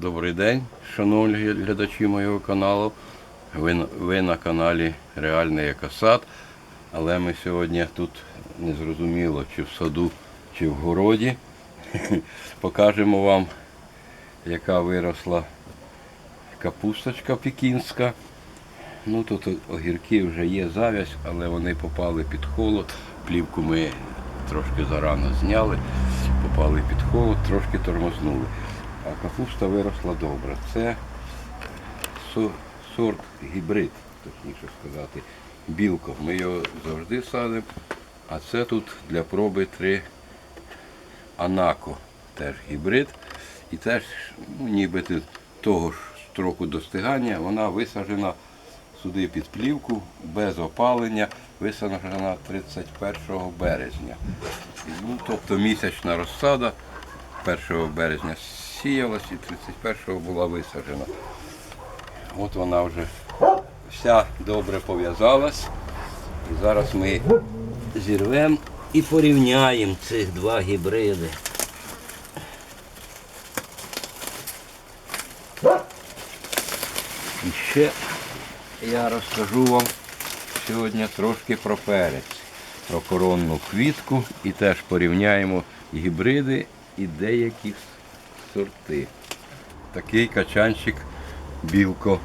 Добрий день, шановні глядачі моєго каналу. Ви, ви на каналі Реальний Екосад. Але ми сьогодні тут не зрозуміло, чи в саду, чи в городі. Покажемо вам, яка виросла капусточка пекінська. Ну тут огірки вже є завязь, але вони попали під холод. Плівку ми трошки зарано зняли, попали під холод, трошки тормознули. А капуста виросла добре. Це сорт гібрид, точніше сказати, білко. Ми його завжди садимо. А це тут для проби три Анако, теж гібрид. І теж ну, ніби ти того ж строку достигання, вона висаджена сюди під плівку, без опалення, висаджена 31 березня. Ну, тобто місячна розсада 1 березня сіялась і 31-го була висаджена. От вона вже вся добре пов'язалась. І зараз ми зірвемо і порівняємо цих два гібриди. І ще я розкажу вам сьогодні трошки про перець, про коронну квітку і теж порівняємо гібриди і деякі сорти. Такий качанчик білко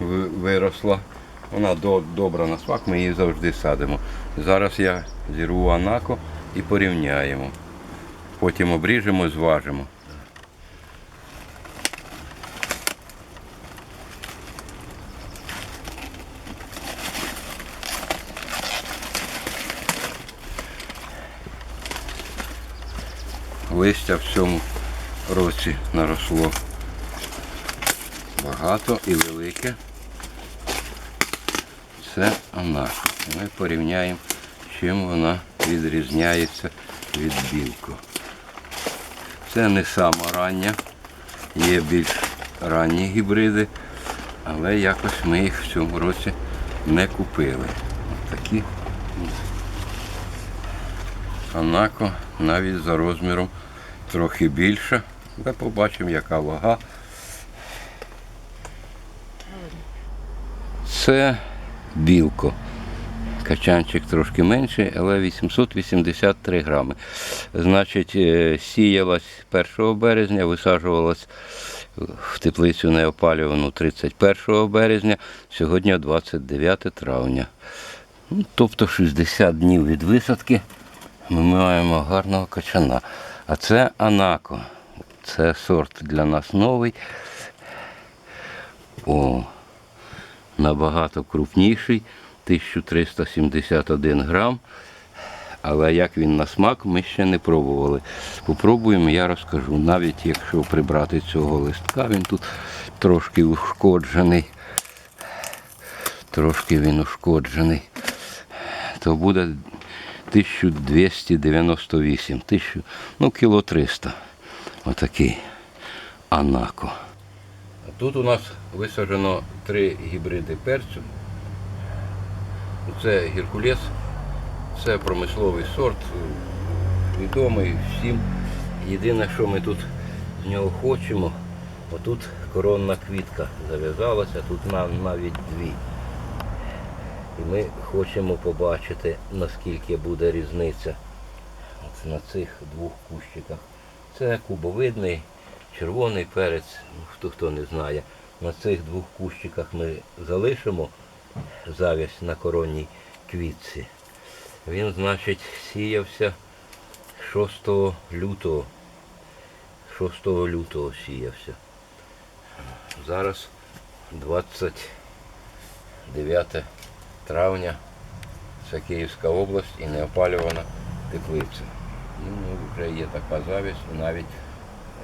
виросла. Вона до- добра на смак, ми її завжди садимо. Зараз я зірву анако і порівняємо. Потім обріжемо і зважимо. Листя в цьому році наросло багато і велике. Це вона. Ми порівняємо, чим вона відрізняється від білку. Це не сама рання, є більш ранні гібриди, але якось ми їх в цьому році не купили. От такі Анако навіть за розміром трохи більша. Але побачимо, яка вага. Це білко. Качанчик трошки менший, але 883 грами. Значить, е, сіялась 1 березня, висаджувалась в теплицю неопалювану 31 березня, сьогодні 29 травня. Ну, тобто 60 днів від висадки ми маємо гарного качана. А це Анако. Це сорт для нас новий. О, набагато крупніший, 1371 грам. Але як він на смак, ми ще не пробували. Попробуємо, я розкажу. Навіть якщо прибрати цього листка, він тут трошки ушкоджений. Трошки він ушкоджений. То буде 1298, 1000, ну кіло 300. Отакий анако. Тут у нас висаджено три гібриди перцю. Це геркулес, це промисловий сорт, відомий всім. Єдине, що ми тут з нього хочемо, отут коронна квітка зав'язалася, тут нам навіть дві. І ми хочемо побачити, наскільки буде різниця от на цих двох кущиках. Це кубовидний, червоний перець, ну, хто хто не знає. На цих двох кущиках ми залишимо зав'язь на коронній квітці. Він, значить, сіявся 6 лютого. 6 лютого сіявся. Зараз 29 травня. Це Київська область і неопалювана теплиця. І, вже є така завість, навіть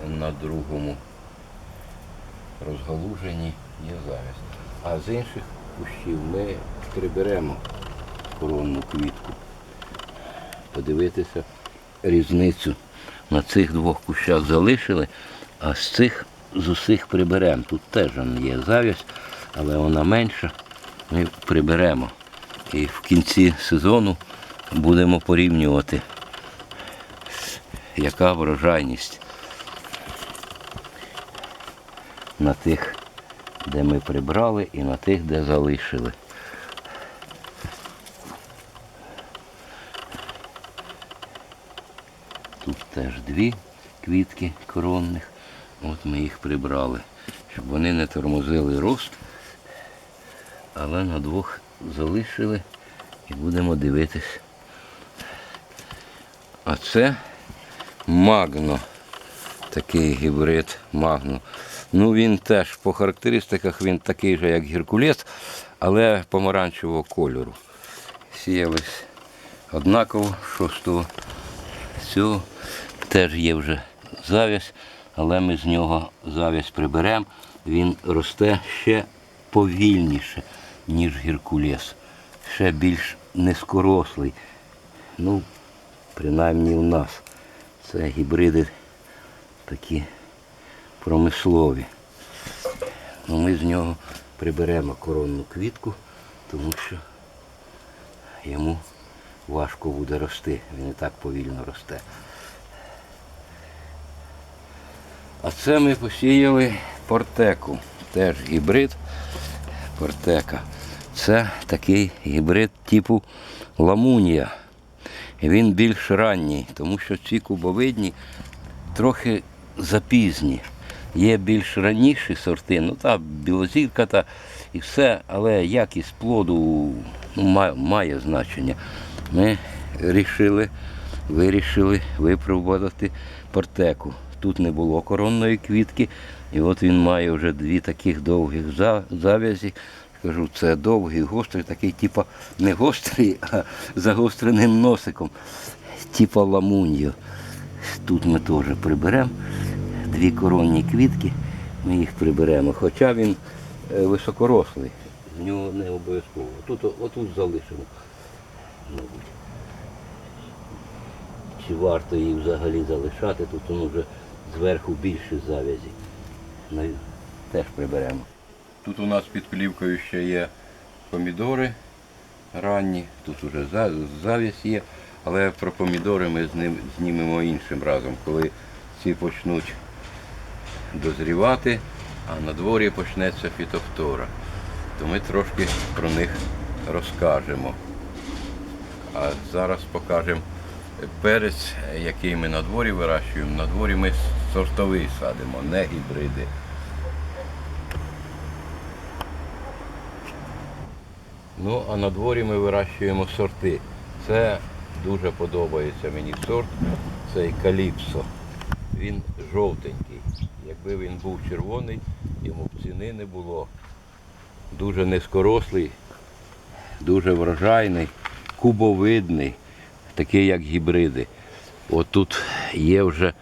на другому розгалуженні є завість. А з інших кущів ми приберемо коронну квітку. Подивитися різницю. На цих двох кущах залишили, а з цих з усіх приберемо. Тут теж є завість, але вона менша. Ми приберемо. І в кінці сезону будемо порівнювати, яка врожайність. на тих, де ми прибрали, і на тих, де залишили. Тут теж дві квітки коронних. От ми їх прибрали, щоб вони не тормозили рост, але на двох залишили і будемо дивитись. А це магно. Такий гібрид магно. Ну він теж по характеристиках він такий же, як Геркулес, але помаранчевого кольору. Сіялись однаково, шостого цього теж є вже завязь, але ми з нього завязь приберемо. Він росте ще повільніше, ніж Геркулес. Ще більш низкорослий. Ну, принаймні у нас. Це гібриди такі промислові. Ну, ми з нього приберемо коронну квітку, тому що йому важко буде рости. Він і так повільно росте. А це ми посіяли портеку. Теж гібрид портека. Це такий гібрид типу ламунія. Він більш ранній, тому що ці кубовидні трохи запізні. Є більш раніші сорти, ну та білозірка та і все, але якість плоду ну, має, має значення. Ми рішили, вирішили випробувати портеку. Тут не було коронної квітки, і от він має вже дві таких довгих зав'язі. Кажу, це довгий, гострий, такий, типа не гострий, а загостреним носиком, типа ламуньо. Тут ми теж приберемо дві коронні квітки, ми їх приберемо. Хоча він е, високорослий, з нього не обов'язково. Тут, отут залишимо, мабуть. Чи варто її взагалі залишати, тут воно вже зверху більше завязі. Ми теж приберемо. Тут у нас під плівкою ще є помідори ранні, тут уже за- завість є, але про помідори ми знімемо іншим разом, коли ці почнуть дозрівати, а на дворі почнеться фітофтора. То ми трошки про них розкажемо. А зараз покажемо перець, який ми на дворі вирощуємо. На дворі ми сортовий садимо, не гібриди. Ну, а на дворі ми вирощуємо сорти. Це дуже подобається мені сорт, цей каліпсо. Він жовтенький. Якби він був червоний, йому б ціни не було. Дуже низькорослий, дуже врожайний, кубовидний, такий як гібриди. Отут є вже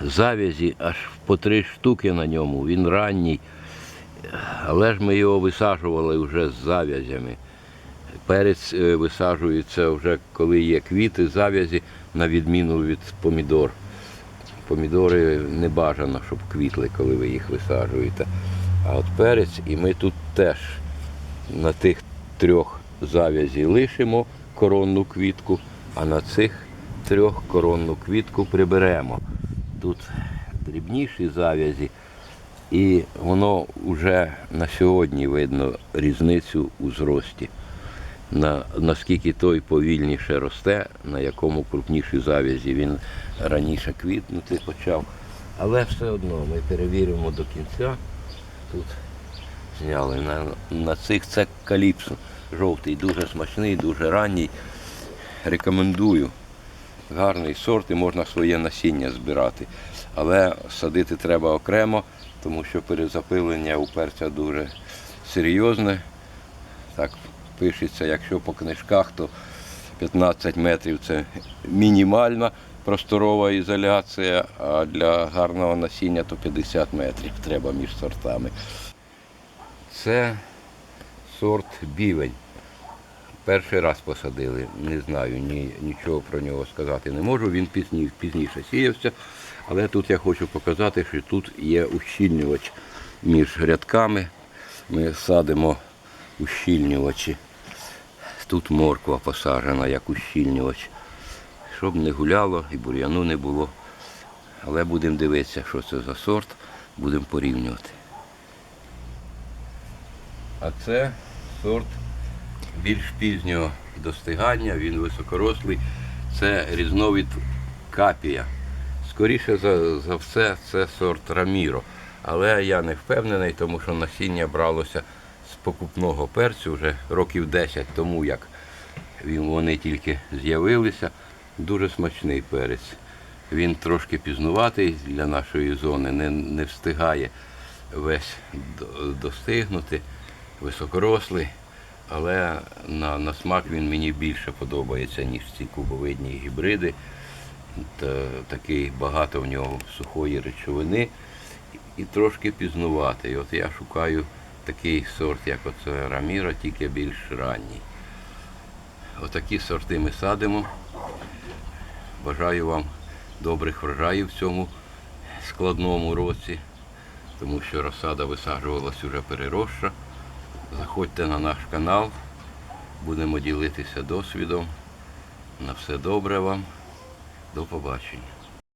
завязі аж по три штуки на ньому. Він ранній, але ж ми його висаджували вже з зав'язями. Перець е, висаджується вже коли є квіти, зав'язі, на відміну від помідор. Помідори не бажано, щоб квітли, коли ви їх висаджуєте. А от перець, і ми тут теж на тих трьох зав'язі лишимо коронну квітку, а на цих трьох коронну квітку приберемо. Тут дрібніші зав'язі, і воно вже на сьогодні видно різницю у зрості. На, наскільки той повільніше росте, на якому крупніші зав'язі він раніше квітнути почав. Але все одно ми перевіримо до кінця. Тут зняли на, на цих це каліпсо. Жовтий, дуже смачний, дуже ранній. Рекомендую. Гарний сорт і можна своє насіння збирати. Але садити треба окремо, тому що перезапилення у перця дуже серйозне. Так пишеться, якщо по книжках, то 15 метрів це мінімальна просторова ізоляція, а для гарного насіння то 50 метрів треба між сортами. Це сорт бівень. Перший раз посадили, не знаю, ні, нічого про нього сказати не можу. Він пізні, пізніше сіявся, але тут я хочу показати, що тут є ущільнювач між рядками. Ми садимо ущільнювачі. Тут морква посаджена як ущільнювач, щоб не гуляло і бур'яну не було. Але будемо дивитися, що це за сорт, будемо порівнювати. А це сорт більш пізнього достигання, він високорослий. Це різновид капія. Скоріше за, за все, це сорт Раміро. Але я не впевнений, тому що насіння бралося покупного перцю вже років 10 тому, як вони тільки з'явилися. Дуже смачний перець. Він трошки пізнуватий для нашої зони, не, не встигає весь до- достигнути, високорослий, але на, на смак він мені більше подобається, ніж ці кубовидні гібриди. Та, такий багато в нього сухої речовини і трошки пізнуватий. От я шукаю такий сорт, як оце Раміра, тільки більш ранній. Отакі сорти ми садимо. Бажаю вам добрих врожаїв в цьому складному році, тому що розсада висаджувалась уже переросша. Заходьте на наш канал, будемо ділитися досвідом. На все добре вам. До побачення.